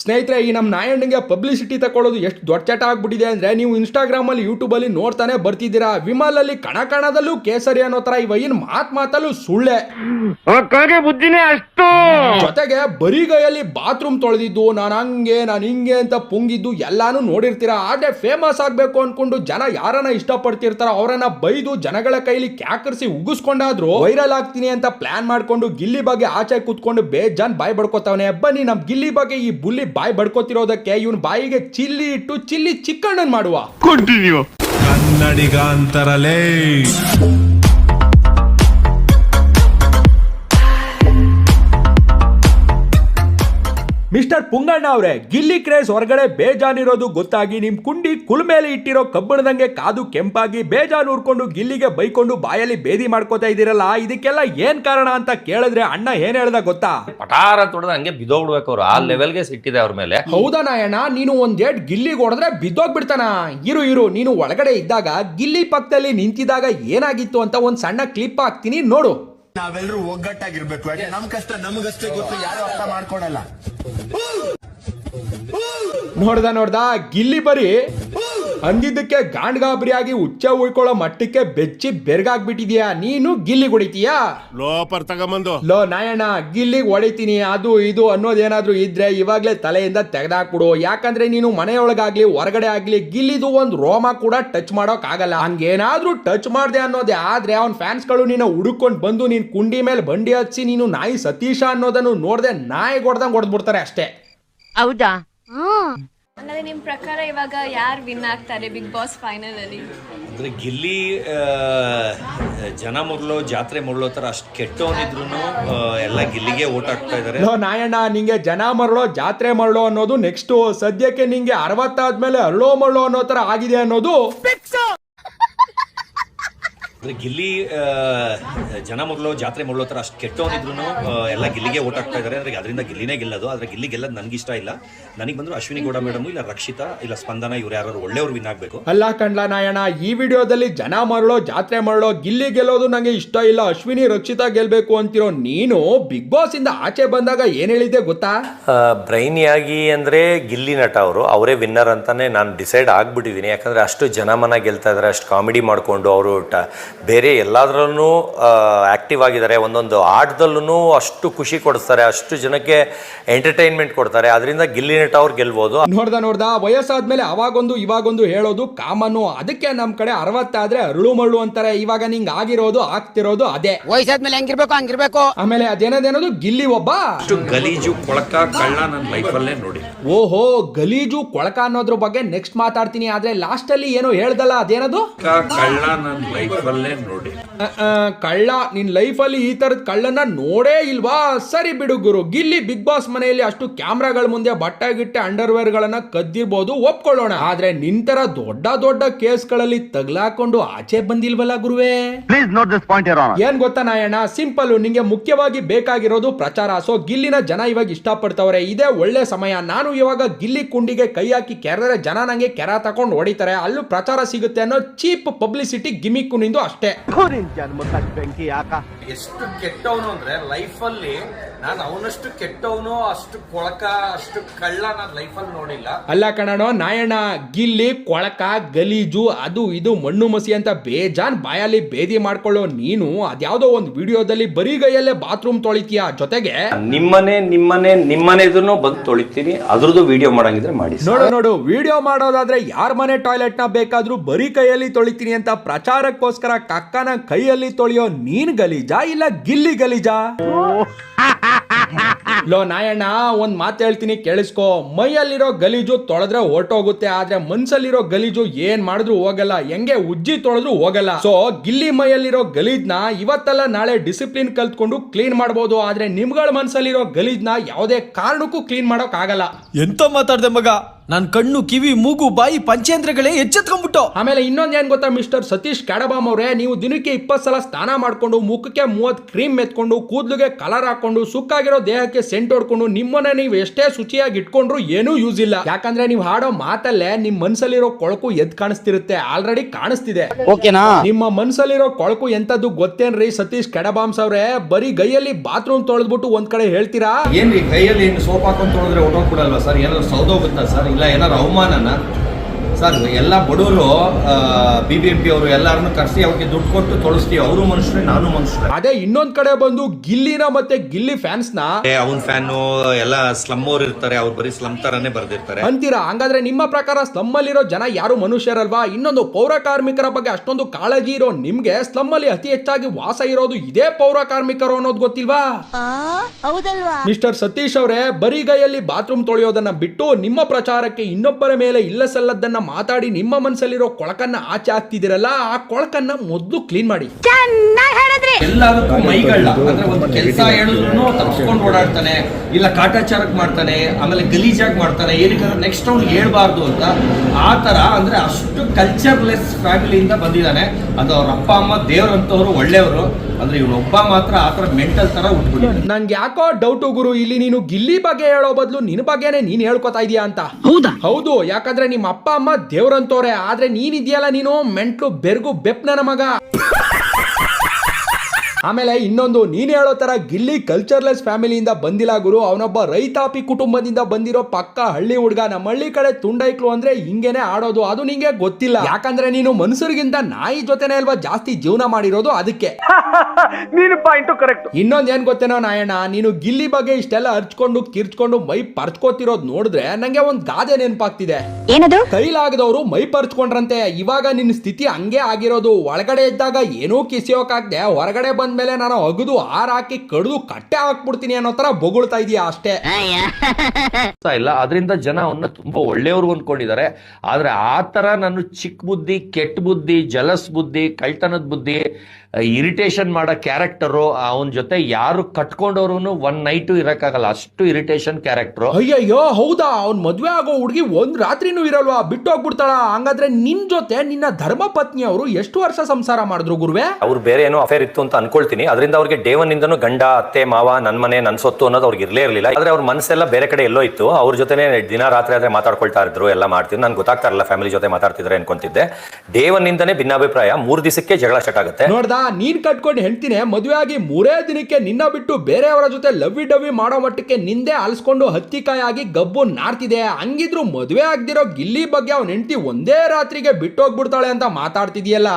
ಸ್ನೇಹಿತರೆ ಈ ನಮ್ಮ ನಾಯಣ್ಣಗೆ ಪಬ್ಲಿಸಿಟಿ ತಗೊಳ್ಳೋದು ಎಷ್ಟು ದೊಡ್ಡ ಚಟ ಆಗ್ಬಿಟ್ಟಿದೆ ಅಂದರೆ ನೀವು ಇನ್ಸ್ಟಾಗ್ರಾಮಲ್ಲಿ ಯೂಟ್ಯೂಬಲ್ಲಿ ಯೂಟ್ಯೂಬ್ ಅಲ್ಲಿ ನೋಡ್ತಾನೆ ಬರ್ತಿದ್ದೀರಾ. ವಿಮಲಲ್ಲಿ ಕಣ ಕಣದಲ್ಲೂ ಕೇಸರಿ ಅನ್ನೋ ಥರ ಇವ. ಏನು ಮಾತು ಮಾತಲ್ಲೂ ಸುಳ್ಳೆ. ಬುದ್ಧಿನೇ ಅಷ್ಟು. ಜೊತೆಗೆ ಬರಿಗೈಯಲ್ಲಿ ಬಾತ್ರೂಮ್ ತೊಳೆದಿದ್ದು ನಾನು ಹಂಗೆ ನಾನು ಹಿಂಗೆ ಅಂತ ಪುಂಗಿದ್ದು ಎಲ್ಲಾನು ನೋಡಿರ್ತೀರಾ. ಆದ್ರೆ ಫೇಮಸ್ ಆಗಬೇಕು ಅನ್ಕೊಂಡು ಜನ ಯಾರನ್ನ ಇಷ್ಟಪಡ್ತಿರ್ತಾರೋ ಅವರನ್ನ ಬೈದು ಜನಗಳ ಕೈಲಿ ಕ್ಯಾಕರಿಸಿ ಉಗಿಸ್ಕೊಂಡಾದ್ರು ವೈರಲ್ ಆಗ್ತೀನಿ ಅಂತ ಪ್ಲಾನ್ ಮಾಡ್ಕೊಂಡು ಗಿಲ್ಲಿ ಬಗ್ಗೆ ಆಚೆ ಕೂತ್ಕೊಂಡು ಬೇಜಾನ್ ಬಾಯ್ ಬಡ್ಕೋತಾವನೆ ಬನ್ನಿ ನಮ್ಮ ಗಿಲ್ಲಿ ಬಗ್ಗೆ ಈ ಬುಲ್ಲಿ ಬಾಯ್ ಬಡ್ಕೋತಿರೋದಕ್ಕೆ ಇವನ್ ಬಾಯಿಗೆ ಚಿಲ್ಲಿ ಇಟ್ಟು ಚಿಲ್ಲಿ ಚಿಕ್ಕಣ್ಣನ್ ಮಾಡುವ. ಕಂಟಿನ್ಯೂ ಕನ್ನಡಿಗ ಮಿಸ್ಟರ್ ಪುಂಗಣ್ಣ ಅವರೇ ಗಿಲ್ಲಿ ಕ್ರೇಸ್ ಹೊರಗಡೆ ಬೇಜಾನಿರೋದು ಗೊತ್ತಾಗಿ ನಿಮ್ ಕುಂಡಿ ಕುಲ್ ಮೇಲೆ ಇಟ್ಟಿರೋ ಕಬ್ಬಣದಂಗೆ ಕಾದು ಕೆಂಪಾಗಿ ಬೇಜಾನ್ ಉರ್ಕೊಂಡು ಗಿಲ್ಲಿಗೆ ಬೈಕೊಂಡು ಬಾಯಲ್ಲಿ ಬೇದಿ ಮಾಡ್ಕೋತಾ ಇದ್ದೀರಲ್ಲ ಇದಕ್ಕೆಲ್ಲ ಏನ್ ಕಾರಣ ಅಂತ ಕೇಳಿದ್ರೆ ಅಣ್ಣ ಏನ್ ಹೇಳ್ದ ಗೊತ್ತಾ? ಪಟಾರ ತೊಡೆದ ಹಂಗೆ ಬಿದೋಗ್ಬಿಡ್ಬೇಕು ಅವ್ರು. ಆ ಲೆವೆಲ್ಗೆ ಸಿಕ್ಕಿದೆ ಅವ್ರ ಮೇಲೆ. ಹೌದಾ ನಾಯಣ್ಣ ನೀನು ಒಂದ್ ಏಟ್ ಗಿಲ್ಲಿಗೆ ಹೊಡೆದ್ರೆ ಬಿದ್ದೋಗ್ಬಿಡ್ತಾನ? ಇರು ಇರು ನೀನು ಒಳಗಡೆ ಇದ್ದಾಗ ಗಿಲ್ಲಿ ಪಕ್ಕದಲ್ಲಿ ನಿಂತಿದ್ದಾಗ ಏನಾಗಿತ್ತು ಅಂತ ಒಂದ್ ಸಣ್ಣ ಕ್ಲಿಪ್ ಹಾಕ್ತೀನಿ ನೋಡು. ನಾವೆಲ್ಲರೂ ಒಗ್ಗಟ್ಟಾಗಿರ್ಬೇಕು. ಯಾಕೆ? ನಮ್ ಕಷ್ಟ ನಮಗಷ್ಟೇ ಗೊತ್ತು. ಯಾರು ಅರ್ಥ ಮಾಡ್ಕೊಳಲ್ಲ. ನೋಡ್ದ ನೋಡ್ದ ಗಿಲ್ಲಿ ಬರೀ ಅಂದಿದ್ದಕ್ಕೆ ಗಾಂಡ್ಗಾಬರಿಯಾಗಿ ಉಚ್ಚ ಉಳ್ಕೊಳ್ಳೋ ಮಟ್ಟಕ್ಕೆ ಬೆಚ್ಚಿ ಬೆರ್ಗಾಗ್ಬಿಟ್ಟಿದ್ಯಾ? ನೀನು ಗಿಲ್ಲಿ ಹೊಡಿತೀಯಾ? ಲೋಪರ್ ತಗೊಂಬಂದು. ಲೋ ನಾಯಣ್ಣ ಗಿಲ್ಲಿಗೆ ಹೊಡಿತೀನಿ. ಅದು ಇದು ಅನ್ನೋದೇನಾದ್ರೂ ಇದ್ರೆ ಇವಾಗ್ಲೇ ತಲೆಯಿಂದ ತೆಗೆದಾಕ್ಬಿಡು. ಯಾಕಂದ್ರೆ ನೀನು ಮನೆಯೊಳಗಾಗ್ಲಿ ಹೊರಗಡೆ ಆಗ್ಲಿ ಗಿಲ್ಲಿದು ಒಂದು ರೋಮ ಕೂಡ ಟಚ್ ಮಾಡೋಕ್ ಆಗಲ್ಲ ಹಂಗೇನಾದ್ರೂ ಟಚ್ ಮಾಡ್ದೆ ಅನ್ನೋದೇ. ಆದ್ರೆ ಫ್ಯಾನ್ಸ್ ಫ್ಯಾನ್ಸ್ಗಳು ನೀನು ಹುಡುಕೊಂಡು ಬಂದು ನೀನ್ ಕುಂಡಿ ಮೇಲೆ ಬಂಡಿ ಹಚ್ಚಿ ನೀನು ನಾಯಿ ಸತೀಶ ಅನ್ನೋದನ್ನು ನೋಡ್ದೆ ನಾಯಿ ಹೊಡ್ದಂಗ್ ಹೊಡೆದ್ಬಿಡ್ತಾರೆ ಅಷ್ಟೇ. ಹೌದಾ? ಹಂಗಾದ್ರೆ ನಿಮ್ಮ ಪ್ರಕಾರ ಇವಾಗ ಯಾರು ವಿನ್ ಆಗ್ತಾರೆ ಬಿಗ್ ಬಾಸ್ ಫೈನಲ್ ಅಲ್ಲಿ? ಅಂದ್ರೆ ಗಿಲ್ಲಿ ಜನ ಮುರ್ಲೋ ಜಾತ್ರೆ ಮುರ್ಲೋ ತರ ಅಷ್ಟು ಕೆಟ್ಟವನಿದ್ರು ಎಲ್ಲ ಗಿಲ್ಲಿಗೆ ಓಟ್ ಹಾಕ್ತಾ ಇದಾರೆ. ಲೋ ನಾಯಣ್ಣ ನಿಂಗೆ ಜನ ಮರಳೋ ಜಾತ್ರೆ ಮರಳೋ ಅನ್ನೋದು ನೆಕ್ಸ್ಟ್ ಸದ್ಯಕ್ಕೆ ನಿಂಗೆ ಅರವತ್ತಾದ್ಮೇಲೆ ಅರಳೋ ಮರಳೋ ಅನ್ನೋ ತರ ಆಗಿದೆ ಅನ್ನೋದು ಅಂದ್ರೆ ಗಿಲ್ಲಿ ಜನ ಮುರ್ಲೋ ಜಾತ್ರೆ ಮುರ್ಲೋ ತರ ಅಷ್ಟು ಕೆಟ್ಟವನಿದ್ರು ಎಲ್ಲ ಗಿಲ್ಲಿಗೆ ಓಟ್ ಹಾಕ್ತಾ ಇದಾರೆ. ಅಂದ್ರೆ ಅದರಿಂದ ಗಿಲ್ಲಿನೇ ಗೆಲ್ಲೋದು. ಆದರೆ ಗಿಲ್ಲಿ ಗೆಲ್ಲೋದು ನನಗೆ ಇಷ್ಟ ಇಲ್ಲ. ನನಗೆ ಬಂದ್ರು ಅಶ್ವಿನಿ ಗೌಡ ಮೇಡಮ್ ಇಲ್ಲ ರಕ್ಷಿತಾ ಇಲ್ಲ ಸ್ಪಂದನ ಇವ್ರು ಯಾರು ಒಳ್ಳೆಯವ್ರು ವಿನ್ ಆಗ್ಬೇಕು. ಅಲ್ಲ ಕಂಡ್ಲ ನಾಯಣ ಈ ವಿಡಿಯೋದಲ್ಲಿ ಜನ ಮರಳೋ ಜಾತ್ರೆ ಮರಳೋ ಗಿಲ್ಲಿ ಗೆಲ್ಲೋದು ನನಗೆ ಇಷ್ಟ ಇಲ್ಲ. ಅಶ್ವಿನಿ ರಕ್ಷಿತಾ ಗೆಲ್ಬೇಕು ಅಂತಿರೋ ನೀನು ಬಿಗ್ ಬಾಸ್ ಇಂದ ಆಚೆ ಬಂದಾಗ ಏನು ಹೇಳಿದ್ದೆ ಗೊತ್ತಾ? ಬ್ರೈನಿಯಾಗಿ ಅಂದರೆ ಗಿಲ್ಲಿ ನಟ ಅವರು. ಅವರೇ ವಿನ್ನರ್ ಅಂತಾನೆ ನಾನು ಡಿಸೈಡ್ ಆಗಿಬಿಟ್ಟಿದ್ದೀನಿ ಯಾಕಂದರೆ ಅಷ್ಟು ಜನಮನ ಗೆಲ್ತಾ ಇದ್ದಾರೆ ಅಷ್ಟು ಕಾಮಿಡಿ ಮಾಡಿಕೊಂಡು ಅವರು ಟ ಬೇರೆ ಎಲ್ಲದರಲ್ಲೂ ಆ್ಯಕ್ಟಿವ್ ಆಗಿದ್ದಾರೆ. ಒಂದೊಂದು ಆಟದಲ್ಲೂ ಅಷ್ಟು ಖುಷಿ ಕೊಡಿಸ್ತಾರೆ ಅಷ್ಟು ಜನಕ್ಕೆ ಎಂಟರ್ಟೈನ್ಮೆಂಟ್ ಕೊಡ್ತಾರೆ. ಅದರಿಂದ ಗಿಲ್ಲಿ ನಟ ಅವ್ರು ಗೆಲ್ಬೋದು. ನೋಡ್ದ ನೋಡ್ದ ವಯಸ್ಸಾದ್ಮೇಲೆ ಅವಾಗೊಂದು ಇವಾಗೊಂದು ಹೇಳೋದು ಕಾಮನ್ನು ಅದಕ್ಕೆ ನಮ್ಮ ಕಡೆ ಅರವತ್ತಾದ್ರೆ ಅರಳು ಮರಳು ಅಂತಾರೆ. ಇವಾಗ ನಿಂಗ್ ಆಗಿರೋದು ಆಗ್ತಿರೋದು ಅದೇ. ವಯಸ್ಸಾದ್ಮೇಲೆ ಹೆಂಗಿರ್ಬೇಕು ಹಂಗಿರ್ಬೇಕು. ಆಮೇಲೆ ಅದೇನದೇನೋದು? ಗಿಲ್ಲಿ ಒಬ್ಬ. ಅಷ್ಟು ಗಲೀಜು ಕೊಳಕ ಕಳ್ಳ ನನ್ನ ಲೈಫಲ್ಲೇ ನೋಡಿ. ಓಹೋ ಗಲೀಜು ಕೊಳಕ ಅನ್ನೋದ್ರ ಬಗ್ಗೆ ನೆಕ್ಸ್ಟ್ ಮಾತಾಡ್ತೀನಿ. ಆದ್ರೆ ಲಾಸ್ಟ್ ಅಲ್ಲಿ ಏನೋ ಹೇಳ್ದಲ್ಲ ಅದೇನದು? ಕಳ್ಳ ನನ್ನ ಲೈಫಲ್ಲೇ ನೋಡಿ. ಅ, ಅ, ಕಳ್ಳ ನಿನ್ ಲೈಫಲ್ಲಿ ಈ ತರದ ಕಳ್ಳನ ನೋಡೇ ಇಲ್ವಾ? ಸರಿ ಬಿಡು ಗುರು. ಗಿಲ್ಲಿ ಬಿಗ್ ಬಾಸ್ ಮನೆಯಲ್ಲಿ ಅಷ್ಟು ಕ್ಯಾಮ್ರಾಗಳ ಮುಂದೆ ಬಟ್ಟೆ ಗಿಟ್ಟೆ ಅಂಡರ್ವೇರ್ ಗಳನ್ನ ಕದ್ದಿರ್ಬೋದು ಒಪ್ಕೊಳ್ಳೋಣ. ಆದ್ರೆ ನಿಂತರ ದೊಡ್ಡ ದೊಡ್ಡ ಕೇಸ್ಗಳಲ್ಲಿ ತಗ್ಲಾಕೊಂಡು ಆಚೆ ಬಂದಿಲ್ವಲ್ಲ ಗುರುವೇ? ಪ್ಲೀಸ್ ನೋಟ್ ದಿಸ್ ಪಾಯಿಂಟ್ ಇರೋ ಏನ್ ಗೊತ್ತಾ ನಾಯಣ್ಣ? ಸಿಂಪಲ್ ನಿಂಗೆ ಮುಖ್ಯವಾಗಿ ಬೇಕಾಗಿರೋದು ಪ್ರಚಾರ. ಸೊ ಗಿಲ್ಲಿನ ಜನ ಇವಾಗ ಇಷ್ಟಪಡ್ತವ್ರೆ. ಇದೇ ಒಳ್ಳೆ ಸಮಯ. ನಾನು ಇವಾಗ ಗಿಲ್ಲಿ ಕುಂಡಿಗೆ ಕೈ ಹಾಕಿ ಕೆರೆದ್ರೆ ಜನ ನಂಗೆ ಕೆರ ತಕೊಂಡು ಹೊಡಿತಾರೆ. ಅಲ್ಲೂ ಪ್ರಚಾರ ಸಿಗುತ್ತೆ ಅನ್ನೋ ಚೀಪ್ ಪಬ್ಲಿಸಿಟಿ ಗಿಮಿಕ್ಕು ನಿಂದು ಅಷ್ಟೇ. ಎಷ್ಟು ಕೆಟ್ಟವನು ಅಂದ್ರೆ ಲೈಫಲ್ಲಿ ನಾನು ಅವನಷ್ಟು ಕೆಟ್ಟವನು ಅಷ್ಟು ಕೊಳಕ ಅಷ್ಟು ಕಳ್ಳ ನಾನು ಲೈಫಲ್ಲಿ ನೋಡಿಲ್ಲ. ಅಲ್ಲ ಕಣೋ ನಾಯಣ್ಣ ಗಿಲ್ಲಿ ಕೊಳಕ ಗಲೀಜು ಅದು ಇದು ಮಣ್ಣು ಮಸಿ ಅಂತ ಬೇಜಾನ್ ಬಾಯಲ್ಲಿ ಬೇದಿ ಮಾಡ್ಕೊಳ್ಳೋ ನೀನು ಅದ್ಯಾವುದೋ ಒಂದು ವಿಡಿಯೋದಲ್ಲಿ ಬರಿಗೈಯಲ್ಲೇ ಬಾತ್ರೂಮ್ ತೊಳಿತೀಯ ಜೊತೆಗೆ? ನಿಮ್ಮನೆ ನಿಮ್ಮನೆ ನಿಮ್ಮನೆ ಇದನ್ನು ಬಂದು ತೊಳಿತೀನಿ. ಅದ್ರದ್ದು ವಿಡಿಯೋ ಮಾಡಂಗಿದ್ರೆ ಮಾಡಿ ನೋಡು ನೋಡು ವಿಡಿಯೋ ಮಾಡೋದಾದ್ರೆ ಯಾರ ಮನೆ ಟಾಯ್ಲೆಟ್ನ ಬೇಕಾದ್ರೂ ಬರೀ ಕೈಯಲ್ಲಿ ತೊಳಿತೀನಿ ಅಂತ ಪ್ರಚಾರಕ್ಕೋಸ್ಕರ ಕಕ್ಕನ ಕೈಯಲ್ಲಿ ತೊಳೆಯೋ ನೀನ್ ಗಲೀಜಾ ಇಲ್ಲ ಗಿಲ್ಲಿ ಗಲೀಜಾ? ಲೋ ನಾಯಣ್ಣ, ಒಂದ್ ಮಾತು ಹೇಳ್ತೀನಿ ಕೇಳಿಸ್ಕೊ. ಮೈಯಲ್ಲಿರೋ ಗಲೀಜು ತೊಳೆದ್ರೆ ಹೊರಟೋಗುತ್ತೆ, ಆದ್ರೆ ಮನ್ಸಲ್ಲಿರೋ ಗಲೀಜು ಏನ್ ಮಾಡಿದ್ರು ಹೋಗಲ್ಲ, ಹೆಂಗೆ ಉಜ್ಜಿ ತೊಳೆದ್ರು ಹೋಗಲ್ಲ. ಸೊ ಗಿಲ್ಲಿ ಮೈಯಲ್ಲಿರೋ ಗಲೀಜ್ನ ಇವತ್ತಲ್ಲ ನಾಳೆ ಡಿಸಿಪ್ಲಿನ್ ಕಲ್ತ್ಕೊಂಡು ಕ್ಲೀನ್ ಮಾಡ್ಬೋದು, ಆದ್ರೆ ನಿಮ್ಗಳ ಮನ್ಸಲ್ಲಿರೋ ಗಲೀಜ್ನ ಯಾವುದೇ ಕಾರಣಕ್ಕೂ ಕ್ಲೀನ್ ಮಾಡೋಕ್ ಆಗಲ್ಲ ಎಂತ ಮಾತಾಡ್ದೆ ಮಗ? ನನ್ ಕಣ್ಣು ಕಿವಿ ಮೂಗು ಬಾಯಿ ಪಂಚೇಂದ್ರಗಳೇ ಎಚ್ಚೆತ್ಕೊಂಡ್ಬಿಟ್ಟು. ಆಮೇಲೆ ಇನ್ನೊಂದ್ ಏನ್ ಗೊತ್ತಾ ಮಿಸ್ಟರ್ ಸತೀಶ್ ಕ್ಯಾಡಬಾಮ್ ಅವರೇ? ನೀವು ದಿನಕ್ಕೆ ಇಪ್ಪತ್ತು ಸಲ ಸ್ನಾನ ಮಾಡ್ಕೊಂಡು ಮುಖಕ್ಕೆ ಮೂವತ್ತು ಕ್ರೀಮ್ ಮೆತ್ಕೊಂಡು ಕೂದಲಿಗೆ ಕಲರ್ ಹಾಕೊಂಡು ಸುಕ್ಕಾಗಿರೋ ದೇಹಕ್ಕೆ ಸೆಂಟ್ ಹೊಡ್ಕೊಂಡು ನಿಮ್ಮನ್ನ ನೀವು ಎಷ್ಟೇ ಶುಚಿಯಾಗಿ ಇಟ್ಕೊಂಡ್ರು ಏನೂ ಯೂಸ್ ಇಲ್ಲ. ಯಾಕಂದ್ರೆ ನೀವು ಹಾಡೋ ಮಾತಲ್ಲೇ ನಿಮ್ ಮನ್ಸಲ್ಲಿರೋ ಕೊಳಕು ಎದ್ ಕಾಣಿಸ್ತಿರುತ್ತೆ. ಆಲ್ರೆಡಿ ಕಾಣಿಸ್ತಿದೆ. ಓಕೆನಾ? ನಿಮ್ಮ ಮನ್ಸಲ್ಲಿರೋ ಕೊಳಕು ಎಂತದ್ದು ಗೊತ್ತೇನ್ರಿ ಸತೀಶ್ ಕೆಡಬಾಮ್ಸ್ ಅವ್ರೆ? ಬರೀ ಗೈಯಲ್ಲಿ ಬಾತ್ರೂಮ್ ತೊಳೆದ್ಬಿಟ್ಟು ಒಂದ್ ಕಡೆ ಹೇಳ್ತೀರಾ? ಏನ್ರಿ ಕೈಯಲ್ಲಿ ಏನು ಸೋಪ್ ಹಾಕೊಂಡು ತೊಳೆದ್ರೆ ಹೊಟ್ಟೋಗ್ಬಿಡಲ್ವಾ ಸರ್? ಏನಾದ್ರು ಸೌದೋಗುತ್ತಾ ಸರ್? ಇಲ್ಲ ಏನಾದ್ರು ಅವಮಾನನ ಸರ್ ಎಲ್ಲ ಬಡವರು ಬಿ ಬಿ ಎಂ ಪಿ ಅವರು ಎಲ್ಲರನ್ನು ಕರೆಸಿ ಅವ್ರಿಗೆ ದುಡ್ಡು ಕೊಟ್ಟು ತೊಳಸ್ತೀವಿ. ಅವರು ಮನುಷ್ಯರೇ ನಾನು ಮನುಷ್ಯ ಅದೇ ಇನ್ನೊಂದ್ ಕಡೆ ಬಂದು ಗಿಲ್ಲಿನ ಮತ್ತೆ ಗಿಲ್ಲಿ ಫ್ಯಾನ್ಸ್ನ ಅವನ್ ಫ್ಯಾನ್ ಎಲ್ಲ ಸ್ಲಮ್ ಅವ್ರು ಇರ್ತಾರೆ. ಅವ್ರು ಬರೀ ಸ್ಲಮ್ ತರಾನೇ ಬರ್ದಿರ್ತಾರೆ. ಅಂತೀರಾ? ಹಂಗಾದ್ರೆ ನಿಮ್ಮ ಪ್ರಕಾರ ಸ್ಲಮ್ ಅಲ್ಲಿರೋ ಜನ ಯಾರು ಮನುಷ್ಯರಲ್ವಾ? ಇನ್ನೊಂದು ಪೌರ ಕಾರ್ಮಿಕರ ಬಗ್ಗೆ ಅಷ್ಟೊಂದು ಕಾಳಜಿ ಇರೋ ನಿಮ್ಗೆ ಸ್ಲಮ್ ಅಲ್ಲಿ ಅತಿ ಹೆಚ್ಚಾಗಿ ವಾಸ ಇರೋದು ಇದೇ ಪೌರ ಕಾರ್ಮಿಕರು ಅನ್ನೋದು ಗೊತ್ತಿಲ್ವಾ? ಹೌದಲ್ವಾ? ಮಿಸ್ಟರ್ ಸತೀಶ್ ಅವರೇ ಬರಿಗೈಯಲ್ಲಿ ಬಾತ್ರೂಮ್ ತೊಳೆಯೋದನ್ನ ಬಿಟ್ಟು ನಿಮ್ಮ ಪ್ರಚಾರಕ್ಕೆ ಇನ್ನೊಬ್ಬರ ಮೇಲೆ ಇಲ್ಲ ಸಲ್ಲದ್ದನ್ನ ಮಾತಾಡಿ ನಿಮ್ಮ ಮನಸ್ಸಲ್ಲಿರೋ ಕೊಳಕನ್ನ ಆಚೆ ಹಾಕ್ತಿದ್ದೀರಲ್ಲ ಆ ಕೊಳಕನ್ನ ಮೊದಲು ಕ್ಲೀನ್ ಮಾಡಿ. ಎಲ್ಲದಕ್ಕೂ ಮೈಗಳ್ಳ. ಅಂದ್ರೆ ಒಂದು ಕೆಲಸ ಹೇಳಿದ್ರು ತಪ್ಪಿಸ್ಕೊಂಡು ಓಡಾಡ್ತಾನೆ ಇಲ್ಲ ಕಾಟಾಚಾರಕ್ಕೆ ಮಾಡ್ತಾನೆ ಆಮೇಲೆ ಗಲೀಜಾಗಿ ಮಾಡ್ತಾನೆ ಏನಕ್ಕೆ ನೆಕ್ಸ್ಟ್ ಅವ್ನು ಹೇಳ್ಬಾರ್ದು ಅಂತ. ಆ ತರ ಅಂದ್ರೆ ಅಷ್ಟು ಕಲ್ಚರ್ಲೆಸ್ ಫ್ಯಾಮಿಲಿಯಿಂದ ಬಂದಿದ್ದಾನೆ. ಅದು ಅವ್ರ ಅಪ್ಪ ಅಮ್ಮ ದೇವ್ರಂತವ್ರು ಒಳ್ಳೆಯವರು. ಅಂದ್ರೆ ಇವನೊಬ್ಬ ಮಾತ್ರ ಆ ತರ ಮೆಂಟಲ್ ತರ ಉಟ್ಬಿಟ್ಟಿದ್ದಾನೆ ನನ್ಗೆ ಯಾಕೋ ಡೌಟು ಗುರು ಇಲ್ಲಿ ನೀನು ಗಿಲ್ಲಿ ಬಗ್ಗೆ ಹೇಳೋ ಬದಲು ನಿನ್ ಬಗ್ಗೆನೇ ನೀನು ಹೇಳ್ಕೊತಾ ಇದೀಯಾ ಅಂತ. ಹೌದಾ? ಹೌದು ಯಾಕಂದ್ರೆ ನಿಮ್ಮ ಅಪ್ಪ ಅಮ್ಮ ದೇವ್ರಂತವ್ರೆ ಆದ್ರೆ ನೀನ್ ಇದೆಯಲ್ಲ ನೀನು? ಮೆಂಟ್ಲು ಬೆರ್ಗು ಬೆಪ್ನ ನಮಗ ಮಗ. ಆಮೇಲೆ ಇನ್ನೊಂದು ನೀನು ಹೇಳೋ ತರ ಗಿಲ್ಲಿ ಕಲ್ಚರ್ಲೆಸ್ ಫ್ಯಾಮಿಲಿಯಿಂದ ಬಂದಿಲ್ಲ ಗುರು. ಅವನೊಬ್ಬ ರೈತಾಪಿ ಕುಟುಂಬದಿಂದ ಬಂದಿರೋ ಪಕ್ಕ ಹಳ್ಳಿ ಹುಡುಗ. ನಮ್ಮ ಹಳ್ಳಿ ಕಡೆ ತುಂಡೈಕ್ಲು ಅಂದ್ರೆ ಹಿಂಗೇನೆ ಆಡೋದು. ಅದು ನಿಂಗೆ ಗೊತ್ತಿಲ್ಲ. ಯಾಕಂದ್ರೆ ನೀನು ಮನುಷ್ಯರಿಗಿಂತ ನಾಯಿ ಜೊತೆನೇ ಅಲ್ವಾ ಜಾಸ್ತಿ ಜೀವನ ಮಾಡಿರೋದು ಅದಕ್ಕೆ. ನೀನು ಪಾಯಿಂಟು ಕರೆಕ್ಟ್. ಇನ್ನೊಂದ್ ಏನ್ ಗೊತ್ತೇನೋ ನಾಯಣ್ಣ ನೀನು ಗಿಲ್ಲಿ ಬಗ್ಗೆ ಇಷ್ಟೆಲ್ಲ ಹರ್ಚ್ಕೊಂಡು ಕಿರ್ಚ್ಕೊಂಡು ಮೈ ಪರ್ಚ್ಕೋತಿರೋದ್ ನೋಡಿದ್ರೆ ನಂಗೆ ಒಂದು ಗಾದೆ ನೆನಪಾಗ್ತಿದೆ. ಏನದು? ಕೈಲಾಗದವರು ಮೈ ಪರ್ಚ್ಕೊಂಡ್ರಂತೆ. ಇವಾಗ ನಿನ್ನ ಸ್ಥಿತಿ ಹಂಗೆ ಆಗಿರೋದು. ಒಳಗಡೆ ಇದ್ದಾಗ ಏನೂ ಕಿಸಿಯೋಕಾಗ್ದೆ ಹೊರಗಡೆ ಬಂದ್ಮೇಲೆ ನಾನು ಅಗದು ಆರ್ ಹಾಕಿ ಕಡ್ದು ಕಟ್ಟೆ ಹಾಕ್ಬಿಡ್ತೀನಿ ಅನ್ನೋ ತರ ಬೊಗಳ್ತಾ ಇದೀಯ ಅಷ್ಟೇ? ಇಲ್ಲ. ಅದರಿಂದ ಜನ ಅವನ್ನ ತುಂಬಾ ಒಳ್ಳೆಯವರು ಅನ್ಕೊಂಡಿದ್ದಾರೆ ಆದ್ರೆ ಆ ತರ ನಾನು ಚಿಕ್ಕ ಬುದ್ಧಿ ಕೆಟ್ಟ ಬುದ್ಧಿ ಜಲಸ್ ಬುದ್ಧಿ ಕಳ್ತನದ ಬುದ್ಧಿ ಇರಿಟೇಷನ್ ಮಾಡೋ ಕ್ಯಾರೆಕ್ಟರು ಅವನ ಜೊತೆ ಯಾರು ಕಟ್ಕೊಂಡವ್ರು ಒನ್ ನೈಟು ಇರಕ್ಕಾಗಲ್ಲ. ಅಷ್ಟು ಇರಿಟೇಷನ್ ಕ್ಯಾರೆಕ್ಟರ್. ಅಯ್ಯಯ್ಯೋ ಹೌದಾ? ಅವ್ನ್ ಮದ್ವೆ ಆಗೋ ಹುಡುಗಿ ಒಂದ್ ರಾತ್ರಿನೂ ಇರಲ್ವಾ? ಬಿಟ್ಟು ಹೋಗ್ಬಿಡ್ತಾಳ ಹಂಗಾದ್ರೆ ನಿನ್ ಜೊತೆ ನಿನ್ನ ಧರ್ಮ ಪತ್ನಿಯವರು ಎಷ್ಟು ವರ್ಷ ಸಂಸಾರ ಮಾಡಿದ್ರು ಗುರುವೆ? ಅವ್ರು ಬೇರೆ ಏನೋ ಅಫೇರ್ ಇತ್ತು ಅಂತ ಅನ್ಕೊಳ್ತೀನಿ ಅದರಿಂದ ಅವ್ರಿಗೆ ಡೇ ಒನ್ ಇಂದನೂ ಗಂಡ ಅತ್ತೆ ಮಾವ ನನ್ನ ಮನೆ ನನ್ನ ಸೊತ್ತು ಅನ್ನೋದು ಅವ್ರಿಗೆ ಇರಲೇ ಇರಲಿಲ್ಲ. ಆದರೆ ಅವ್ರ ಮನಸ್ಸೆಲ್ಲ ಬೇರೆ ಕಡೆ ಎಲ್ಲೋ ಇತ್ತು. ಅವ್ರ ಜೊತೆನೆ ದಿನ ರಾತ್ರಿ ಆದರೆ ಮಾತಾಡ್ಕೊಳ್ತಾ ಇದ್ರು. ಎಲ್ಲ ಮಾಡ್ತಿದ್ರು. ನನ್ಗೆ ಗೊತ್ತಾಗ್ತಾ ಇರಲ್ಲ ಫ್ಯಾಮಿಲಿ ಜೊತೆ ಮಾತಾಡ್ತಿದ್ರೆ ಅನ್ಕೊಂತಿದ್ದೆ. ಡೇ ಒನ್ ಇಂದನೇ ಭಿನ್ನಾಭಿಪ್ರಾಯ. ಮೂರು ದಿವಸಕ್ಕೆ ಜಗಳ ಸ್ಟಾರ್ಟ್ ಆಗುತ್ತೆ. ನೋಡ್ದಾ ನೀನ್ ಕಟ್ಕೊಂಡು ಹೆಂಡ್ತಿನೇ ಮದುವೆ ಆಗಿ ಮೂರೇ ದಿನಕ್ಕೆ ನಿನ್ನ ಬಿಟ್ಟು ಬೇರೆಯವರ ಜೊತೆ ಲವ್ವಿ ಡವ್ವಿ ಮಾಡೋ ಮಟ್ಟಕ್ಕೆ ನಿಂದೆ ಅಲ್ಸ್ಕೊಂಡು ಹತ್ತಿಕಾಯಿ ಆಗಿ ಗಬ್ಬು ನಾರ್ತಿದೆ. ಹಂಗಿದ್ರು ಮದುವೆ ಆಗ್ದಿರೋ ಗಿಲ್ಲಿ ಬಗ್ಗೆ ಅವ್ನ ಹೆಂಡತಿ ಒಂದೇ ರಾತ್ರಿಗೆ ಬಿಟ್ಟೋಗ್ಬಿಡ್ತಾಳೆ ಅಂತ ಮಾತಾಡ್ತಿದ್ಯಲ್ಲ?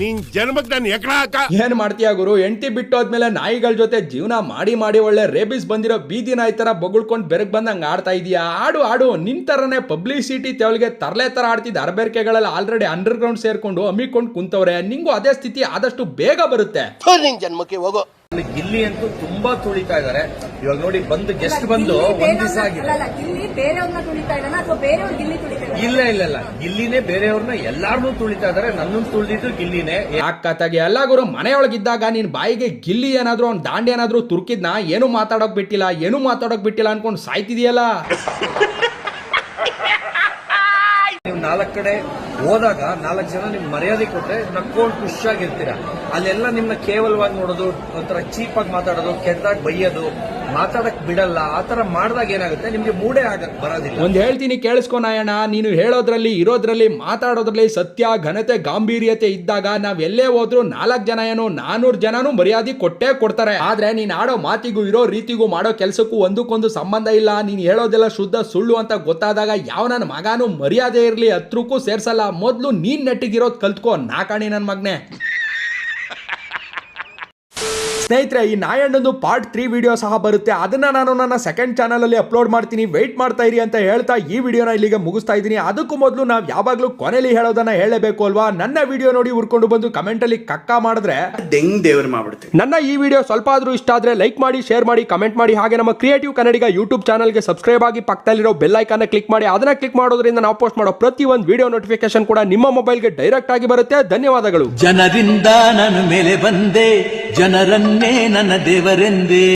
ನಿನ್ ಜನ್ಮಕ್ ನಾನು ಎಕಡ ಹಾಕ. ಏನ್ ಮಾಡ್ತೀಯ ಗುರು? ಎಂಟಿ ಬಿಟ್ಟೋದ್ಮೇಲೆ ನಾಯಿಗಳ ಜೊತೆ ಜೀವನ ಮಾಡಿ ಮಾಡಿ ಒಳ್ಳೆ ರೇಬಿಸ್ ಬಂದಿರೋ ಬೀದಿ ನಾಯಿ ತರ ಬೊಗಳ್ಕೊಂಡು ಬೆರಗ್ ಬಂದಂಗ ಆಡ್ತಾ ಇದೀಯಾ? ಆಡು ಆಡು. ನಿನ್ ತರನೇ ಪಬ್ಲಿಸಿಟಿ ತೆವಳಿಗೆ ತರಲೆ ತರ ಆಡ್ತಿದ್ದ ಅರಬೇರ್ಕೆಗಳೆಲ್ಲ ಆಲ್ರೆಡಿ ಅಂಡರ್ ಗ್ರೌಂಡ್ ಸೇರ್ಕೊಂಡು ಅಮ್ಮಿಕೊಂಡು ಕುಂತವ್ರೆ. ನಿಂಗೂ ಅದೇ ಸ್ಥಿತಿ ಆದಷ್ಟು ಬೇಗ ಬರುತ್ತೆ. ನಿನ್ ಜನ್ಮಕ್ಕೆ ಹೋಗೋ. ಇಲ್ಲಿ ಅಂತೂ ತುಂಬಾ ತುಳಿತಾ ಇದಾರೆ. ಇವಾಗ ನೋಡಿ ಬಂದು ಗೆಸ್ಟ್ ಬಂದು ಒಂದ್ ದಿವಸ ಆಗಿದೆ. ಗಿಲ್ಲಿ ಬೇರೆಯವ್ರನ್ನ ತುಳಿತಾ ಇದ್ದಾನ? ಅಥವಾ ಬೇರೆಯವ್ರ ಗಿಲ್ಲಿ ತುಳಿತಾ ಇಲ್ಲ ಇಲ್ಲ ಇಲ್ಲ. ಗಿಲ್ಲಿನೇ ಬೇರೆಯವ್ರನ್ನ ಎಲ್ಲಾರ್ನೂ ತುಳಿತಾ ಇದಾರೆ ನನ್ನನ್ನು ತುಳಿದಿದ್ದು ಗಿಲ್ಲಿನೇ ಯಾಕತ್ತಾಗಿ ಎಲ್ಲ ಗುರು ಮನೆಯೊಳಗಿದ್ದಾಗ ನೀನ್ ಬಾಯಿಗೆ ಗಿಲ್ಲಿ ಏನಾದ್ರು ಅವ್ನ್ ದಾಂಡಿ ಏನಾದ್ರು ತುರ್ಕಿದ್ನ? ಏನು ಮಾತಾಡೋಕ್ ಬಿಟ್ಟಿಲ್ಲ? ಏನು ಮಾತಾಡೋಕ್ ಬಿಟ್ಟಿಲ್ಲ ಅನ್ಕೊಂಡು ಸಾಯ್ತಿದೆಯಲ್ಲ? ನೀವು ನಾಲ್ಕು ಕಡೆ ಹೋದಾಗ ನಾಲ್ಕು ಜನ ನಿಮ್ ಮರ್ಯಾದೆ ಕೊಟ್ರೆ ನಕ್ಕೊಂಡು ಖುಷಿಯಾಗಿರ್ತೀರ ಅಲ್ಲೆಲ್ಲ ನಿಮ್ನ ಕೇವಲವಾಗಿ ನೋಡೋದು ಒಂಥರ ಚೀಪಾಗಿ ಮಾತಾಡೋದು ಕೆಟ್ಟದಾಗ ಬೈಯೋದು ಮಾತಾಡಕ್ ಬಿಡಲ್ಲ, ಆ ತರ ಮಾಡಿದಾಗ ಏನಾಗುತ್ತೆ? ನಿಮ್ಗೆ ಮೂಡೆ ಆಗಕ್ ಬರೋದಿಲ್ಲ. ಒಂದ್ ಹೇಳ್ತೀನಿ, ಕೇಳಿಸ್ಕೊ ನಾಯಣ ನೀನು ಹೇಳೋದ್ರಲ್ಲಿ, ಇರೋದ್ರಲ್ಲಿ, ಮಾತಾಡೋದ್ರಲ್ಲಿ ಸತ್ಯ, ಘನತೆ, ಗಾಂಭೀರ್ಯತೆ ಇದ್ದಾಗ ನಾವ್ ಎಲ್ಲೇ ಹೋದ್ರು ನಾಲ್ಕ್ ಜನ ಏನು ನಾನೂರ್ ಜನನು ಮರ್ಯಾದೆ ಕೊಟ್ಟೇ ಕೊಡ್ತಾರೆ. ಆದ್ರೆ ನೀನ್ ಆಡೋ ಮಾತಿಗೂ, ಇರೋ ರೀತಿಗೂ, ಮಾಡೋ ಕೆಲ್ಸಕ್ಕೂ ಒಂದಕ್ಕೊಂದು ಸಂಬಂಧ ಇಲ್ಲ. ನೀನ್ ಹೇಳೋದೆಲ್ಲ ಶುದ್ಧ ಸುಳ್ಳು ಅಂತ ಗೊತ್ತಾದಾಗ ಯಾವ ನನ್ನ ಮಗಾನು ಮರ್ಯಾದೆ ಇರ್ಲಿ, ಹತ್ರಕ್ಕೂ ಸೇರ್ಸಲ್ಲ. ಮೊದ್ಲು ನೀನ್ ನೆಟ್ಟಿಗಿರೋದ್ ಕಲ್ತ್ಕೋ ನಾಕಾಣಿ ನನ್ ಮಗ್ನೆ. ಸ್ನೇಹಿತರೆ ಈ ನಾಯಣ್ಣಂದು ಪಾರ್ಟ್ ತ್ರೀ ವಿಡಿಯೋ ಸಹ ಬರುತ್ತೆ. ಅದನ್ನ ನಾನು ನನ್ನ ಸೆಕೆಂಡ್ ಚಾನಲ್ ಅಲ್ಲಿ ಅಪ್ಲೋಡ್ ಮಾಡ್ತೀನಿ. ವೆಯ್ಟ್ ಮಾಡ್ತಾ ಇರಿ ಅಂತ ಹೇಳ್ತಾ ಈ ವಿಡಿಯೋನ ಇಲ್ಲಿಗೆ ಮುಗಿಸ್ತಾ ಇದ್ದೀನಿ. ಅದಕ್ಕೂ ಮೊದಲು ನಾವು ಯಾವಾಗಲೂ ಕೊನೆಯಲ್ಲಿ ಹೇಳೋದನ್ನ ಹೇಳಬೇಕು ಅಲ್ವಾ? ನನ್ನ ವಿಡಿಯೋ ನೋಡಿ ಉರ್ಕೊಂಡು ಬಂದು ಕಮೆಂಟ್ ಅಲ್ಲಿ ಕಕ್ಕ ಮಾಡಿದ್ರೆ ದೆಂಗ್ ದೇವ್ರ ಮಾಡ್ಬಿಡ್ತೀನಿ ನನ್ನ ಈ ವಿಡಿಯೋ ಸ್ವಲ್ಪ ಆದ್ರೂ ಇಷ್ಟ ಆದ್ರೆ ಲೈಕ್ ಮಾಡಿ ಶೇರ್ ಮಾಡಿ ಕಮೆಂಟ್ ಮಾಡಿ. ಹಾಗೆ ನಮ್ಮ ಕ್ರಿಯೇಟಿವ್ ಕನ್ನಡಿಗ ಯೂಟ್ಯೂಬ್ ಚಾನಲ್ಗೆ ಸಬ್ಸ್ಕ್ರೈಬ್ ಆಗಿ ಪಕ್ಕದಲ್ಲಿರೋ ಬೆಲ್ ಐಕಾನ್ ಕ್ಲಿಕ್ ಮಾಡಿ. ಅದನ್ನ ಕ್ಲಿಕ್ ಮಾಡೋದ್ರಿಂದ ನಾವು ಪೋಸ್ಟ್ ಮಾಡೋ ಪ್ರತಿ ಒಂದು ವಿಡಿಯೋ ನೋಟಿಫಿಕೇಶನ್ ಕೂಡ ನಿಮ್ಮ ಮೊಬೈಲ್ಗೆ ಡೈರೆಕ್ಟ್ ಆಗಿ ಬರುತ್ತೆ. ಧನ್ಯವಾದಗಳು. ಜನರಿಂದ ನಾನು ಮೇಲೆ ಬಂದೆ. ಜನರನ್ನೇ ನನ್ನ ದೇವರೆಂದೇ